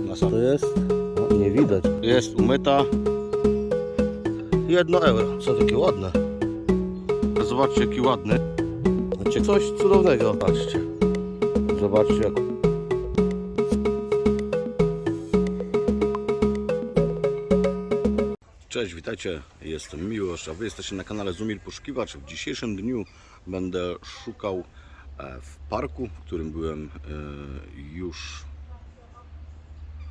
Na sam. To jest? O, nie widać. Jest umyta. Jedno euro. Co takie ładne. Zobaczcie jaki ładny. Znaczy coś cudownego. Patrzcie. Zobaczcie jak. Cześć, witajcie. Jestem Miłosz, a Wy jesteście na kanale Zumir Poszukiwacz. W dzisiejszym dniu będę szukał e, w parku, w którym byłem e, już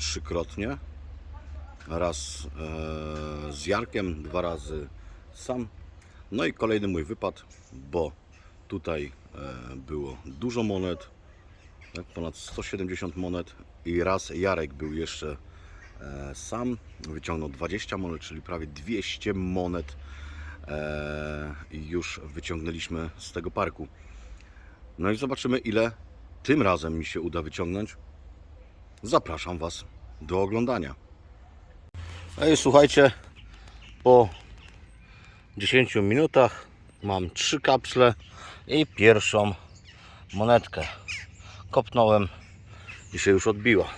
trzykrotnie. Raz e, z Jarkiem, dwa razy sam. No i kolejny mój wypad, bo tutaj e, było dużo monet, tak, ponad 170 monet i raz Jarek był jeszcze e, sam, wyciągnął 20 monet, czyli prawie 200 monet e, już wyciągnęliśmy z tego parku. No i zobaczymy ile tym razem mi się uda wyciągnąć. Zapraszam Was do oglądania. No i słuchajcie, po 10 minutach mam trzy kapsle i pierwszą monetkę. Kopnąłem i się już odbiła.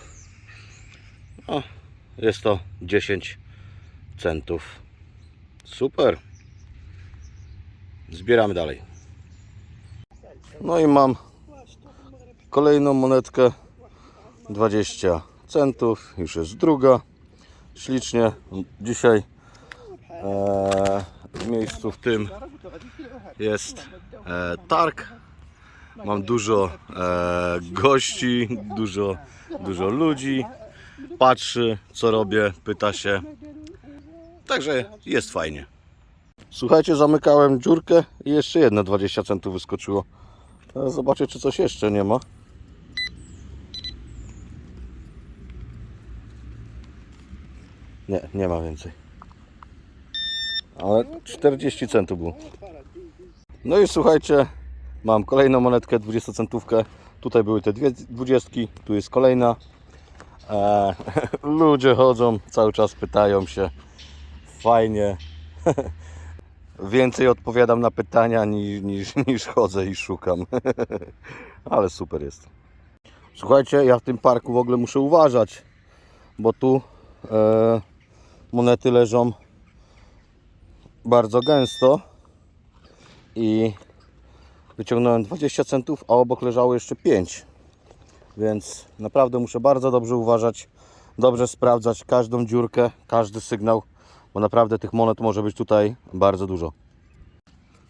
No, jest to 10 centów. Super. Zbieramy dalej. No i mam kolejną monetkę 20 centów. Już jest druga. Ślicznie. Dzisiaj e, w miejscu w tym jest e, targ. Mam dużo e, gości, dużo, dużo ludzi. Patrzy, co robię, pyta się. Także jest fajnie. Słuchajcie, zamykałem dziurkę i jeszcze jedno 20 centów wyskoczyło. Teraz zobaczę, czy coś jeszcze nie ma. Nie, nie ma więcej. Ale 40 centów było. No i słuchajcie, mam kolejną monetkę 20 centówkę. Tutaj były te dwie dwudziestki, tu jest kolejna. E, ludzie chodzą, cały czas pytają się. Fajnie. Więcej odpowiadam na pytania niż, niż, niż chodzę i szukam. Ale super jest. Słuchajcie, ja w tym parku w ogóle muszę uważać, bo tu e, monety leżą bardzo gęsto i wyciągnąłem 20 centów, a obok leżało jeszcze 5. Więc naprawdę muszę bardzo dobrze uważać, dobrze sprawdzać każdą dziurkę, każdy sygnał, bo naprawdę tych monet może być tutaj bardzo dużo.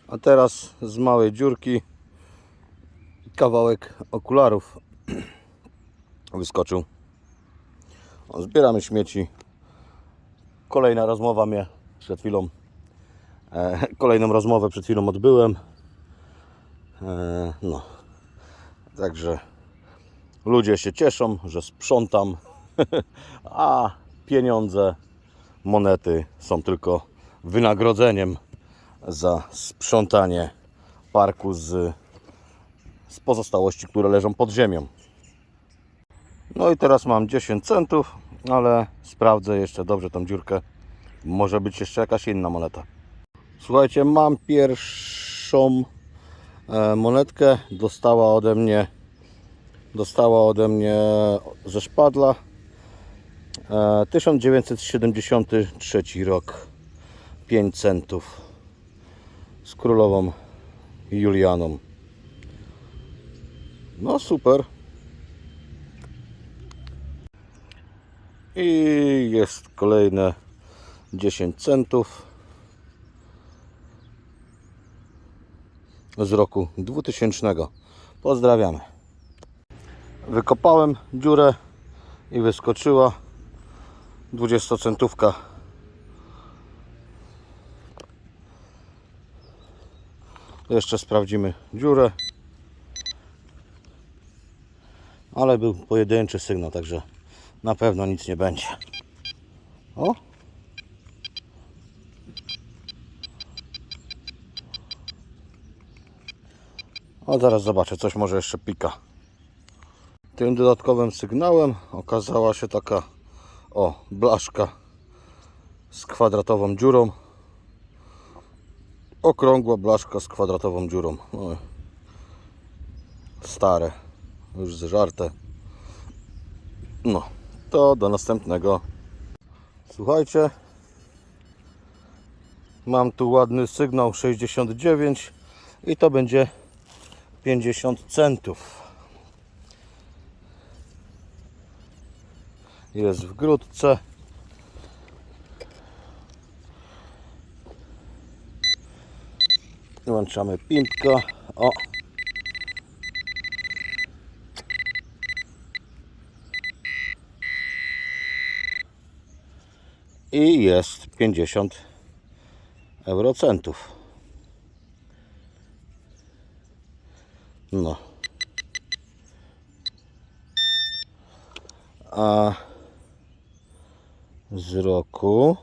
A teraz z małej dziurki kawałek okularów wyskoczył. Zbieramy śmieci. Kolejna rozmowa mnie przed chwilą E, Kolejną rozmowę przed chwilą odbyłem. E, No, także ludzie się cieszą, że sprzątam, a pieniądze, monety są tylko wynagrodzeniem za sprzątanie parku z, z pozostałości, które leżą pod ziemią. No i teraz mam 10 centów, ale sprawdzę jeszcze dobrze tą dziurkę. Może być jeszcze jakaś inna moneta. Słuchajcie, mam pierwszą e, monetkę. Dostała ode mnie dostała ode mnie ze szpadla. E, 1973 rok. 5 centów. Z królową Julianą. No super. I jest kolejne 10 centów. z roku 2000. Pozdrawiamy. Wykopałem dziurę i wyskoczyła 20 centówka. Jeszcze sprawdzimy dziurę. Ale był pojedynczy sygnał, także na pewno nic nie będzie. O! A zaraz zobaczę, coś może jeszcze pika. Tym dodatkowym sygnałem okazała się taka o blaszka z kwadratową dziurą. Okrągła blaszka z kwadratową dziurą. No, stare, już zżarte. No, to do następnego. Słuchajcie, mam tu ładny sygnał 69 i to będzie 50 centów. Jest w grudce. Włączamy pimpka. O. I jest 50 eurocentów. No. A z roku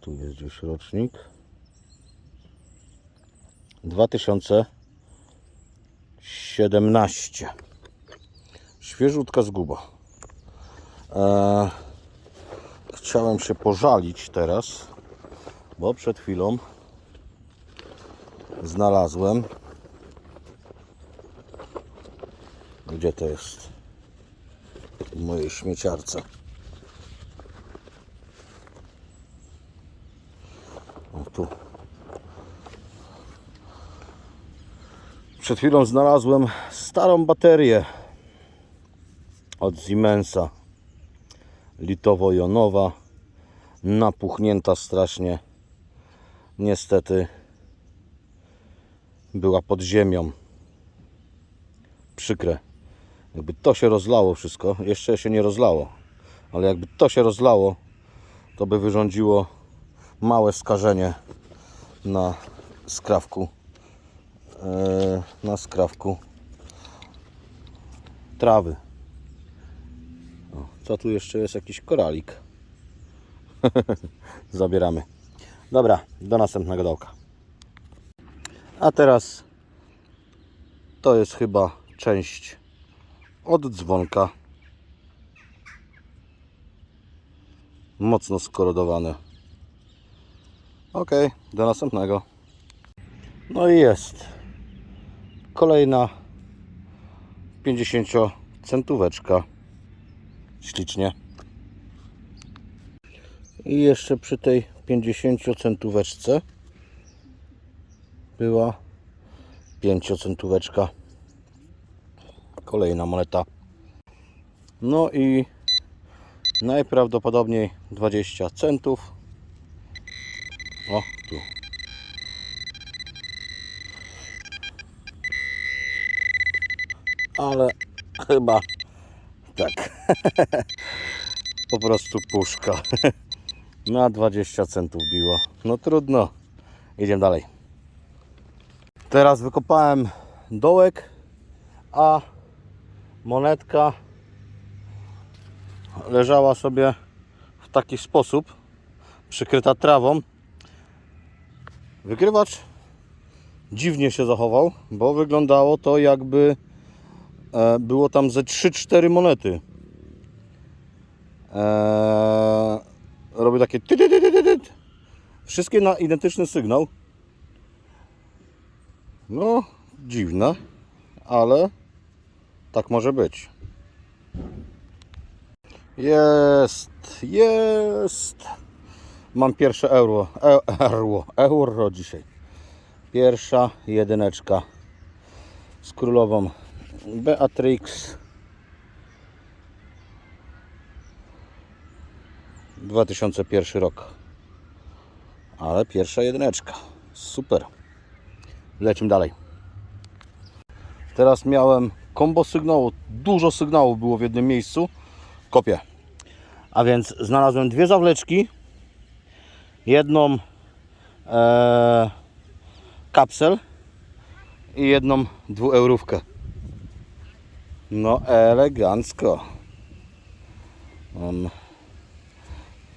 tu jest gdzieś rocznik 2017 świeżutka zguba e, chciałem się pożalić teraz bo przed chwilą znalazłem gdzie to jest w mojej śmieciarce. O tu. Przed chwilą znalazłem starą baterię od Siemensa litowo-jonowa napuchnięta strasznie niestety była pod ziemią przykre jakby to się rozlało wszystko jeszcze się nie rozlało ale jakby to się rozlało to by wyrządziło małe skażenie na skrawku e, na skrawku trawy. O, co tu jeszcze jest? Jakiś koralik. Zabieramy. Dobra, do następnego dołka. A teraz to jest chyba część od dzwonka. Mocno skorodowane. Ok, do następnego. No i jest. Kolejna 50 centóweczka. Ślicznie. I jeszcze przy tej 50 centóweczce była 5 centóweczka. Kolejna moneta. No i najprawdopodobniej 20 centów. O, tu ale chyba tak. po prostu puszka. Na 20 centów biło. No trudno. Idziemy dalej. Teraz wykopałem dołek, a monetka leżała sobie w taki sposób, przykryta trawą. Wykrywacz dziwnie się zachował, bo wyglądało to jakby było tam ze 3-4 monety. E, robię takie ty, ty, ty, ty, ty, ty. Wszystkie na identyczny sygnał. No, dziwne, ale tak może być. Jest, jest. Mam pierwsze euro, e, euro, euro dzisiaj. Pierwsza jedyneczka z królową Beatrix 2001 rok. Ale pierwsza jedyneczka. Super. Lecimy dalej. Teraz miałem kombo sygnału. Dużo sygnałów było w jednym miejscu. Kopię. A więc znalazłem dwie zawleczki. Jedną e, kapsel i jedną dwueurówkę. No elegancko. Mam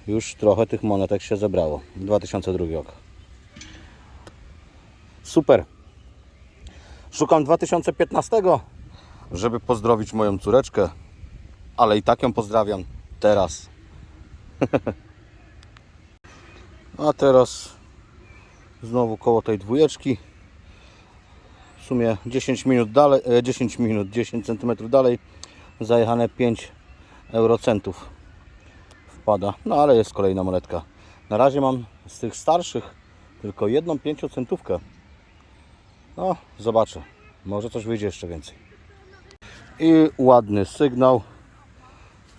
już trochę tych monetek się zebrało. 2002 rok. Super. Szukam 2015, żeby pozdrowić moją córeczkę, ale i tak ją pozdrawiam teraz. A teraz znowu koło tej dwójeczki. W sumie 10 minut dalej, e, 10 minut, 10 cm dalej. Zajechane 5 eurocentów wpada. No ale jest kolejna monetka. Na razie mam z tych starszych tylko jedną pięciocentówkę. No, zobaczę. Może coś wyjdzie jeszcze więcej. I ładny sygnał.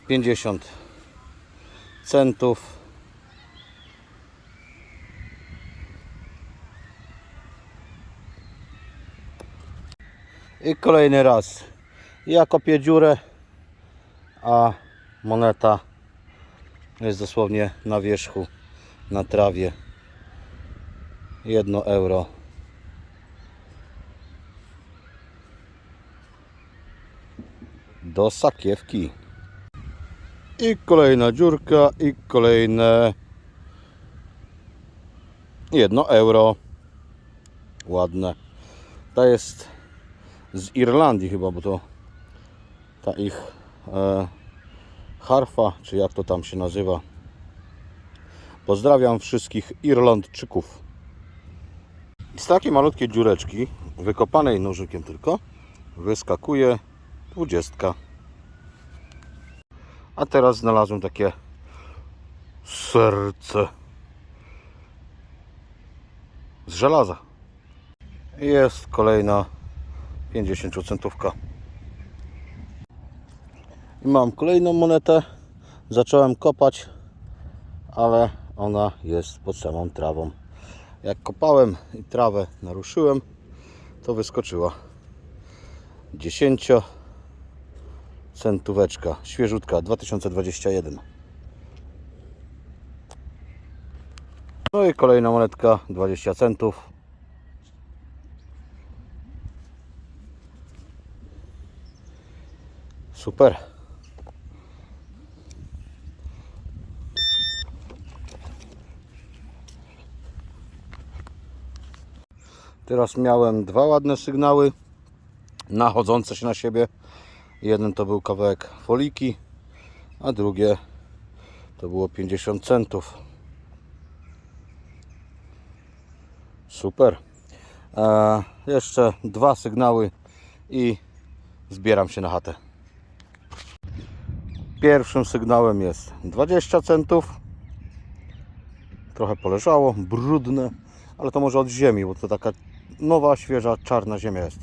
50 centów. I kolejny raz. Ja kopię dziurę, a moneta jest dosłownie na wierzchu, na trawie. 1 euro. Do sakiewki. I kolejna dziurka i kolejne 1 euro. Ładne. Ta jest z Irlandii chyba, bo to ta ich e, harfa, czy jak to tam się nazywa. Pozdrawiam wszystkich Irlandczyków. Z takiej malutkiej dziureczki, wykopanej nożykiem tylko, wyskakuje dwudziestka. A teraz znalazłem takie serce z żelaza. Jest kolejna 50 centówka. I mam kolejną monetę. Zacząłem kopać, ale ona jest pod samą trawą. Jak kopałem i trawę naruszyłem, to wyskoczyła 10 centóweczka, świeżutka 2021. No i kolejna monetka 20 centów. Super. Teraz miałem dwa ładne sygnały nachodzące się na siebie. Jeden to był kawałek foliki, a drugie to było 50 centów. Super. E, jeszcze dwa sygnały i zbieram się na chatę. Pierwszym sygnałem jest 20 centów. Trochę poleżało, brudne, ale to może od ziemi, bo to taka nowa, świeża, czarna ziemia jest.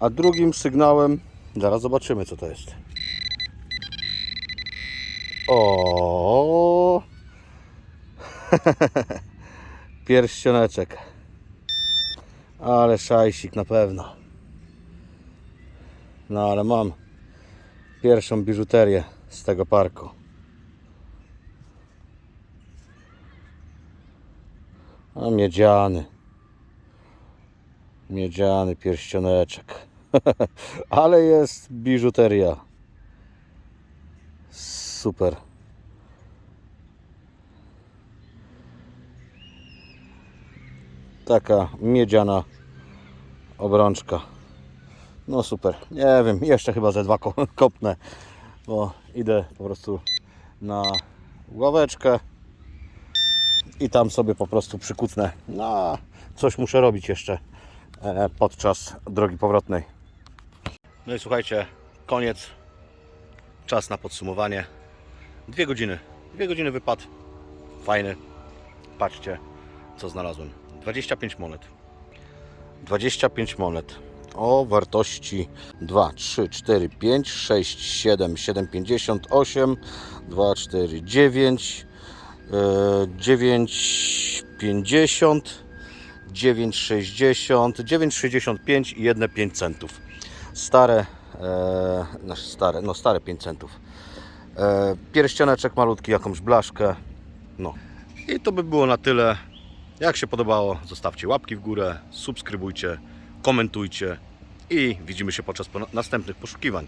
A drugim sygnałem, zaraz zobaczymy co to jest. O, pierścioneczek. Ale szajsik na pewno. No ale mam pierwszą biżuterię z tego parku. A miedziany. Miedziany pierścioneczek. ale jest biżuteria. Super. Taka miedziana obrączka. No super. Nie wiem, jeszcze chyba ze dwa ko- kopnę, bo idę po prostu na ławeczkę i tam sobie po prostu przykutnę. No, coś muszę robić jeszcze e, podczas drogi powrotnej. No i słuchajcie, koniec. Czas na podsumowanie. Dwie godziny. Dwie godziny wypad. Fajny. Patrzcie, co znalazłem. 25 monet. 25 monet o wartości 2, 3, 4, 5, 6, 7, 7, 58, 2, 4, 9, e, 9, 50, 9, 60, 9, 65 i jedne 5 centów. Stare, e, stare, no stare 5 centów. E, pierścioneczek malutki, jakąś blaszkę. No. I to by było na tyle. Jak się podobało, zostawcie łapki w górę, subskrybujcie, komentujcie i widzimy się podczas po- następnych poszukiwań.